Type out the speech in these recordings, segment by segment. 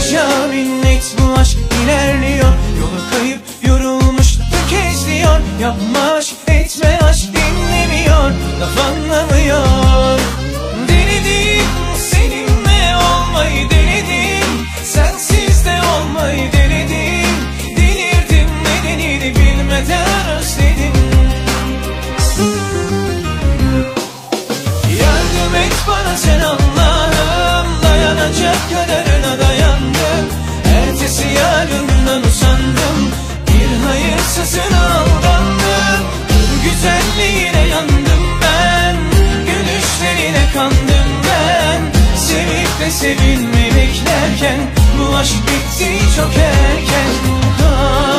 me chame Sevip de sevilmeyi beklerken Bu aşk bitti çok erken Ah.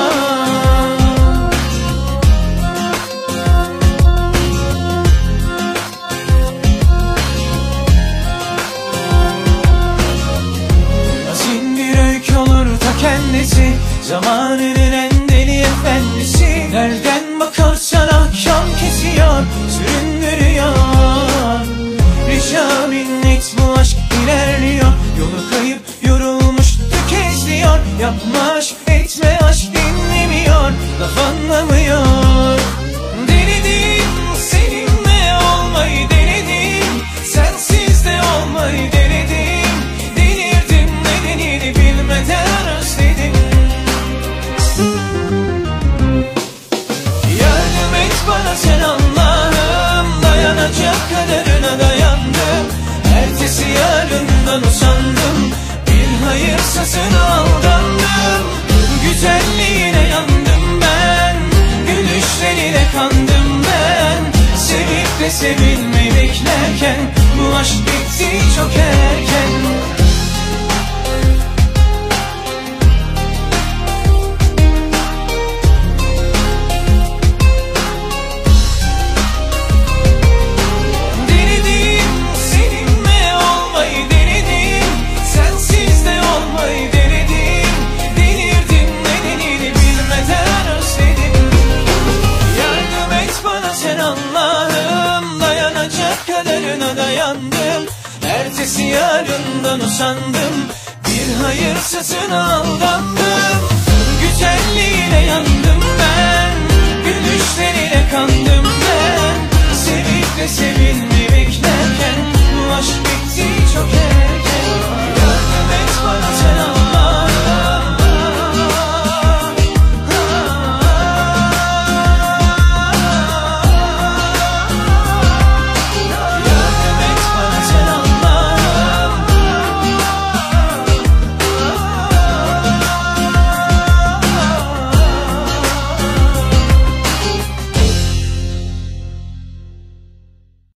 Olur ta kendisi Zamanının en deli efendisi Nereden bakarsan akşam kesiyor Süründürüyor etme aşk dinlemiyor Laf anlamıyor. Denedim seninle olmayı denedim. Sensiz de olmayı denedim. Delirdim nedenini bilmeden özledim. Yardım et bana sen Allah'ım. Dayanacak kadarına dayandım. Ertesi yarından usandım. Bir hayırsızına aldandım Sevip de sevilmeyi beklerken Bu aşk bitti çok erken Ertesi yarından usandım. Bir hayırsızına aldandım